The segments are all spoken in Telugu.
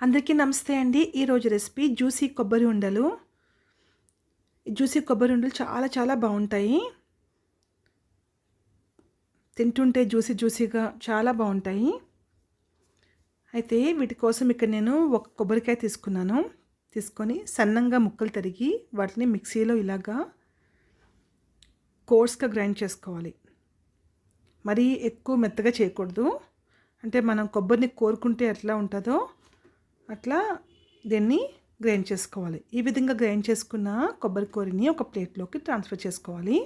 అందరికీ నమస్తే అండి. ఈరోజు రెసిపీ జ్యూసీ కొబ్బరి ఉండలు. జ్యూసీ కొబ్బరి ఉండలు చాలా చాలా బాగుంటాయి. తింటుంటే జ్యూసీ జ్యూసీగా చాలా బాగుంటాయి. అయితే వీటి కోసం ఇక్కడ నేను ఒక కొబ్బరికాయ తీసుకున్నాను. తీసుకొని సన్నంగా ముక్కలు తరిగి వాటిని మిక్సీలో ఇలాగా కోర్స్గా గ్రైండ్ చేసుకోవాలి. మరీ ఎక్కువ మెత్తగా చేయకూడదు. అంటే మనం కొబ్బరిని కోరుకుంటే ఎట్లా ఉంటుందో అట్లా దీన్ని గ్రైండ్ చేసుకోవాలి. ఈ విధంగా గ్రైండ్ చేసుకున్న కొబ్బరి కూరని ఒక ప్లేట్లోకి ట్రాన్స్ఫర్ చేసుకోవాలి.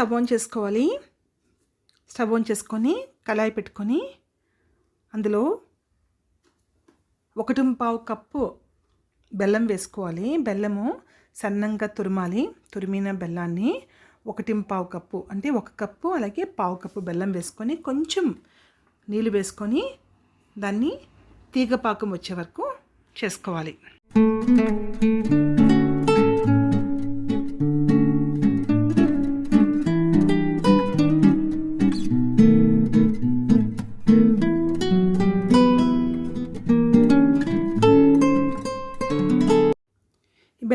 స్టవ్ ఆన్ చేసుకోవాలి. స్టవ్ ఆన్ చేసుకొని కళాయి పెట్టుకొని అందులో ఒకటి పావు కప్పు బెల్లం వేసుకోవాలి. బెల్లము సన్నంగా తురమాలి. తురిమిన బెల్లాన్ని ఒకటి పావు కప్పు అంటే ఒక కప్పు అలాగే పావు కప్పు బెల్లం వేసుకొని కొంచెం నీళ్ళు వేసుకొని దాన్ని తీగ పాకం వచ్చే వరకు చేసుకోవాలి.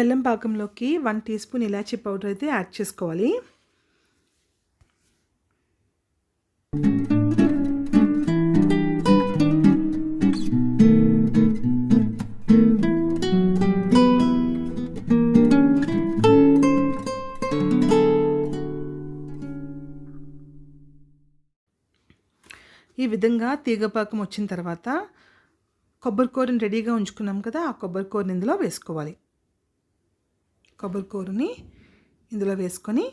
బెల్లం పాకంలోకి వన్ టీ స్పూన్ ఇలాచీ పౌడర్ అయితే యాడ్ చేసుకోవాలి. ఈ విధంగా తీగపాకం వచ్చిన తర్వాత కొబ్బరికూరని రెడీగా ఉంచుకున్నాం కదా ఆ కొబ్బరికూరని ఇందులో వేసుకోవాలి. కొబ్బరి కూరని ఇందులో వేసుకొని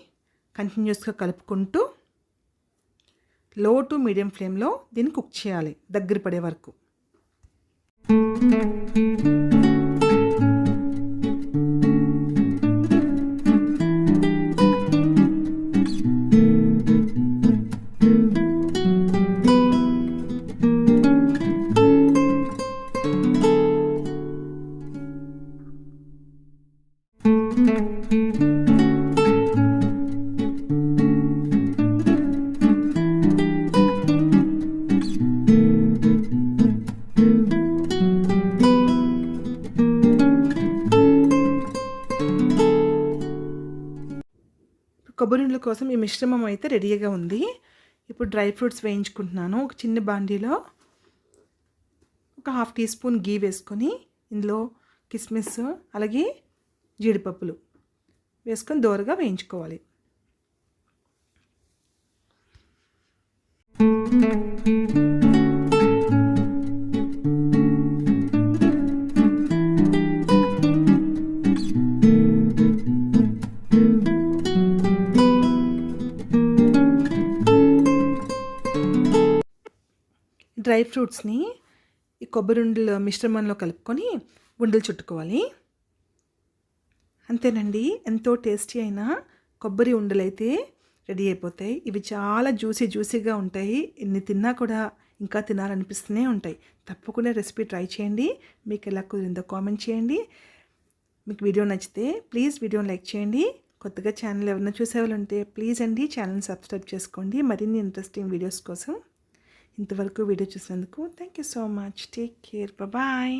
కంటిన్యూస్గా కలుపుకుంటూ లో టు మీడియం ఫ్లేమ్లో దీన్ని కుక్ చేయాలి దగ్గర పడే వరకు. కొబ్బరి కోసం ఈ మిశ్రమం అయితే రెడీగా ఉంది. ఇప్పుడు డ్రై ఫ్రూట్స్ వేయించుకుంటున్నాను. ఒక చిన్న బాండీలో ఒక హాఫ్ టీ స్పూన్ గీ వేసుకొని ఇందులో కిస్మిస్ అలాగే జీడిపప్పులు వేసుకొని దోరగా వేయించుకోవాలి. డ్రై ఫ్రూట్స్ని ఈ కొబ్బరి ఉండల మిశ్రమంలో కలుపుకొని ఉండలు చుట్టుకోవాలి. అంతేనండి ఎంతో టేస్టీ అయిన కొబ్బరి ఉండలైతే రెడీ అయిపోతాయి. ఇవి చాలా జ్యూసీ జ్యూసీగా ఉంటాయి. ఎన్ని తిన్నా కూడా ఇంకా తినాలనిపిస్తూనే ఉంటాయి. తప్పకుండా రెసిపీ ట్రై చేయండి. మీకు ఎలా కుదిరిందో కామెంట్ చేయండి. మీకు వీడియో నచ్చితే ప్లీజ్ వీడియోని లైక్ చేయండి. కొత్తగా ఛానల్ ఎవరైనా చూసేవాళ్ళు ఉంటే ప్లీజ్ అండి ఛానల్ సబ్స్క్రైబ్ చేసుకోండి. మరిన్ని ఇంట్రెస్టింగ్ వీడియోస్ కోసం ఇంతవరకు వీడియో చూసినందుకు thank you so much take care bye